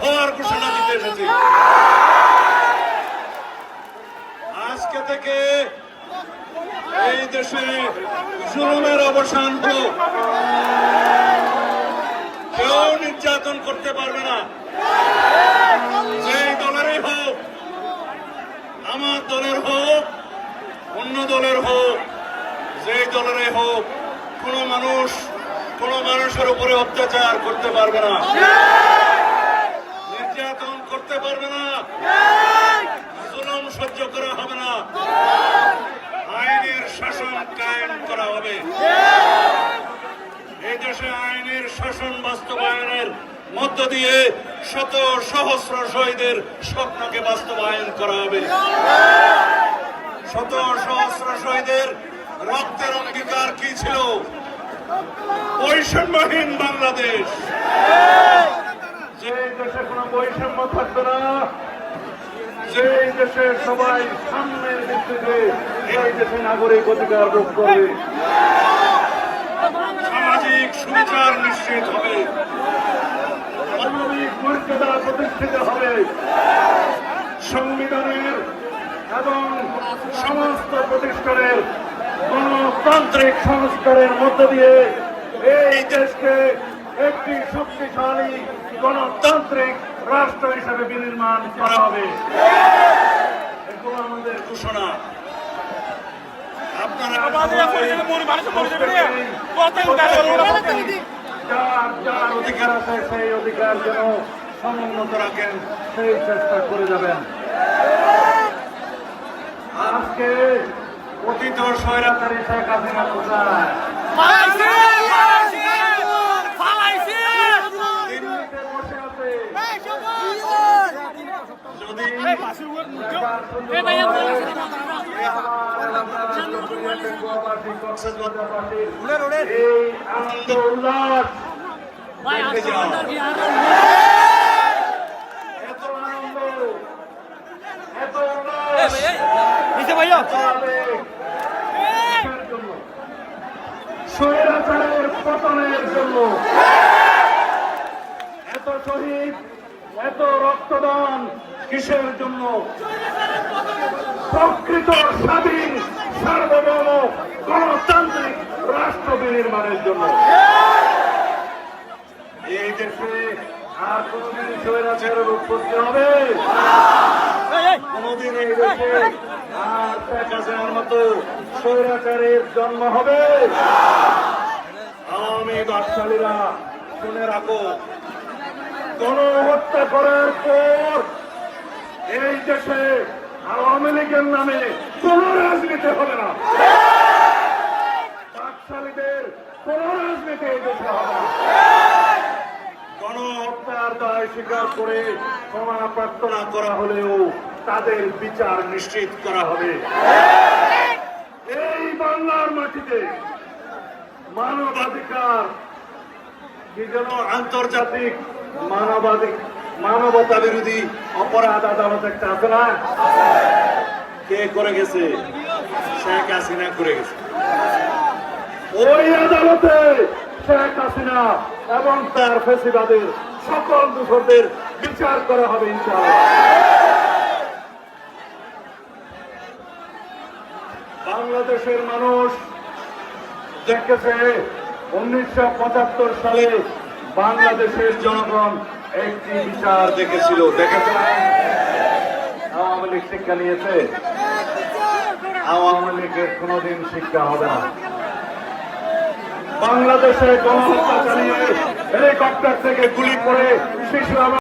হওয়ার ঘোষণা দিতে এসেছি। আজকে থেকে এই দেশে জুলুমের অবসান কেউ নির্যাতন করতে পারবে না। যেই দলেরই হোক, আমার দলের হোক, অন্য দলের হোক, যেই দলেরই হোক, কোনো মানুষ, কোনো মানুষের উপরে অত্যাচার করতে পারবে না। করতে পারবে না। জুলুম সহ্য করা হবে না। আইনের শাসন কায়েম করা হবে। এই দেশে আইনের শাসন বাস্তবায়নের মধ্য দিয়ে শত সহস্র শহীদের স্বপ্নকে বাস্তবায়ন করা হবে। শত সহস্র শহীদের রক্তের অঙ্গীকার কি ছিল? বৈষম্যহীন বাংলাদেশ। যে দেশে কোনো বৈষম্য থাকবে না যে দেশে সবাই সামনের ভিত্তিতে এই দেশে নাগরিক অধিকার ভোগ করবে। সামাজিক সুবিচার নিশ্চিত হবে। মানবিক মর্যাদা প্রতিষ্ঠিত হবে। সংবিধানের এবং সমস্ত প্রতিষ্ঠানের গণতান্ত্রিক সংস্কারের মধ্য দিয়ে এই দেশকে একটি শক্তিশালী গণতান্ত্রিক রাষ্ট্র হিসেবে বিনির্মাণ করা হবে। এগুলো আমাদের ঘোষণা। আপনারা যার যার অধিকার আছে সেই অধিকার যেন সমুন্নত রাখেন সেই চেষ্টা করে যাবেন। আজকে অতীত স্বৈরাচারী শেখ হাসিনা কোথায়? এই আনন্দ উল্লাস এত আনন্দ এত উল্লাস পতনের জন্য এত শহীদ, এত রক্তদান কিসের জন্য? প্রকৃত স্বাধীন, সার্বভৌম গণতান্ত্রিক রাষ্ট্র বিনির্মাণের জন্য। এই দেশে আর কোনদিন স্বৈরাচারের উৎপত্তি হবে? কোনদিন এই দেশে আর হাসিনার মতো স্বৈরাচারের জন্ম হবে? আওয়ামী বাকশালীরা শুনে রাখো গণহত্যা করার পর এই দেশে আওয়ামী লীগের নামে কোন রাজনীতি হবে না। স্বীকার করে ক্ষমা প্রার্থনা করা হলেও তাদের বিচার নিশ্চিত করা হবে। এই বাংলার মাটিতে মানবাধিকার আন্তর্জাতিক মানবাধিক মানবতা বিরোধী অপরাধ আদালত একটা আছে না? কে করে গেছে? শেখ হাসিনা করে গেছে। ওই আদালতে শেখ হাসিনা এবং তার ফেসিবাদের সকল দোষরদের বিচার করা হবে ইনশাআল্লাহ। বাংলাদেশের মানুষ দেখেছে উনিশশো পঁচাত্তর সালে বাংলাদেশের জনগণ একটি বিচার দেখেছিল দেখেছিল আওয়ামী লীগ শিক্ষা নিয়েছে? আওয়ামী লীগের কোনোদিন শিক্ষা হবে না। বাংলাদেশে গণহত্যা চালিয়ে হেলিকপ্টার থেকে গুলি করে শিশু